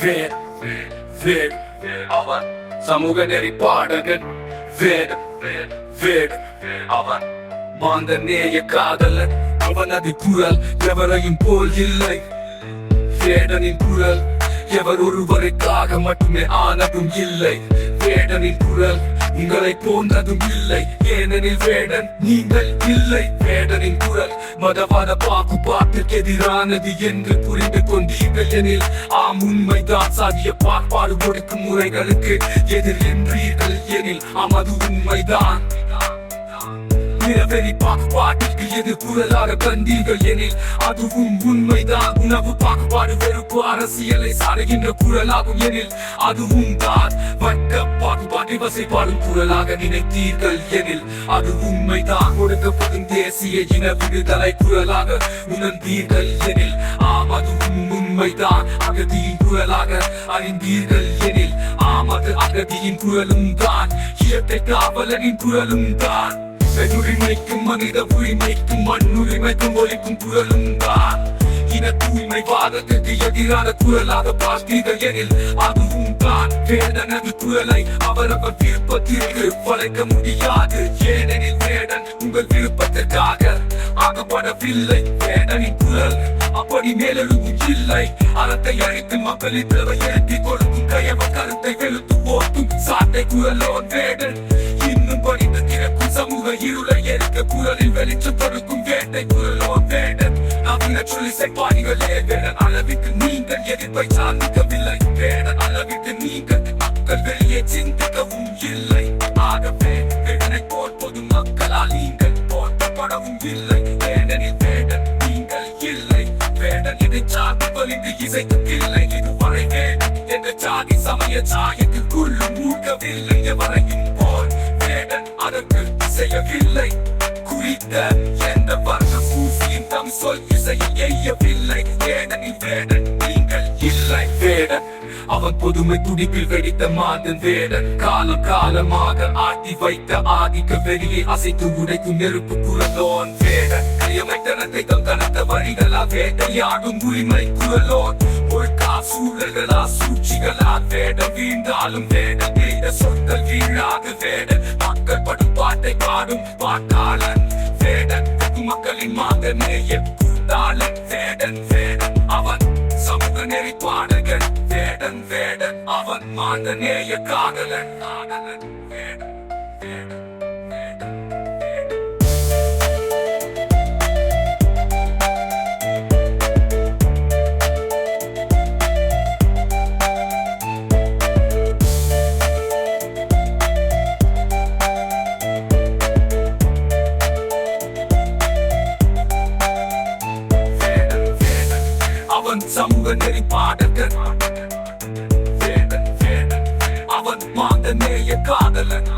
வேர் வேர் அவன் சமூக நெறி பாடகன் வேர் வேர். அவன் மாந்த நேய காதலன் அவனது குரல் எவரையும் போல் இல்லை. வேடனின் குரல் எவர் ஒருவருக்காக மட்டுமே ஆனதும் இல்லை. வேடனின் குரல் உங்களை போன்றதும் இல்லை. ஏனெனில் வேடன் நீங்கள் இல்லை. வேடனின் குரல் மதவாத பாகுபாட்டுக்கு எதிரானது என்று புரிந்து கொண்டீர்கள் எனில் ஆம் உண்மைதான். சாதிய பாற்பாடு கொடுக்கும் முறைகளுக்கு எதிர் என்றீர்கள் எனில் ஆமது உண்மைதான். நிறவெறி பாகுபாட்டிற்கு எது குரலாக கண்டீர்கள் எனில் அதுவும் உண்மைதான். உணவு பாகுபாடு வெறுப்பு அரசியலை சாடுகின்ற குரலாகும் எனில் அதுவும் தான். வட்ட பாகுபாட்டை வசைப்பாடும் குரலாக நினைத்தீர்கள் எனில் அது உண்மைதான். கொடுக்கப்படும் தேசிய இன விடுதலை குரலாக உணர்ந்தீர்கள் எனில் ஆம் அதுவும் உண்மைதான். அகதியின் குரலாக அறிந்தீர்கள் எனில் ஆம் அது அகதியின் குரலும் தான். இயற்கை காவலனின் குரலும் தான். பெருரிமைக்கும் மனித உரிமைக்கும் மண்ணுரிமைக்கும் ஒழிக்கும் குரலும் தான். இன தூய்மை வாதத்திற்கு எதிரான குரலாக பார்த்தீர்கள் எனில் அதுவும் தான். வேடனது குரலை அவரவர் விருப்பத்திற்கு வளைக்க முடியாது. ஏனெனில் வேடன் உங்கள் விருப்பத்திற்காக ஆகப்படவில்லை வேடனின் குரல் அப்படி மேலெழுவும் இல்லை. அறத்தை அழித்து மக்களின் தேவை எழுப்பி கொடுக்கும் கையவ கருத்தை வெளுத்து ஓட்டும். சாட்டை குரலோ வேடன் திறக்கும் இருளை எரிக்க குரலில் வெளிச்சம் கொடுக்கும் வேட்டை குரலோ வேடன். நவீன சொல்லி செய்வாரிகளே வேடன் அளவிற்கு நீங்கள் எதிர்ப்பை சார்ந்திக்கவில்லை. வேடன் அளவிற்கு நீங்கள் மக்கள் வெளியே சிந்திக்கவும் இல்லை. ஆகவே வேடனை போல் பொது மக்களால் நீங்கள் போற்றப்படவும் இல்லை. ஏனெனில் வேடன் நீங்கள் இல்லை. வேடன் இதை சார்ந்து வலிந்து இசைக்கவில்லை இதுவரை வேடன் என்ற சாதி சமய சாயத்திற்குள்ளும் மூழ்கவில்லை. எவரையும் செய்யவில்லை. குறித்த எந்த வர்ண சூசியின் தம் சொல் இசையை எய்யவில்லை. வேடனில் வேடன் நீங்கள் இல்லை. வேடன் அவன் புதுமை துடிப்பில் வெடித்த மாதன் வேடன் காலம் காலமாக ஆட்டி வைத்த ஆதிக்க வெறியை அசைத்து உடைக்கும் நெருப்பு குரலோன் வேடன் கையமைத்தனத்தை தம் தனத்த வழிகளா வேட்டையாடும் உரிமை குரலோன். ஒழுக்கா சூழல்களா சூழ்ச்சிகளா வேட வீழ்ந்தாலும் வேட வீட சொல் மாங்கனேய கூட்டாளன் வேடன் வேடன். அவன் சமூக நெறி பாடகன் வேடன் வேடன். அவன் மாந்தநேய காதலன் காதலன். நெறி பாடகன் வேடன் வேடன் அவன் மாந்த நேய காதலன்.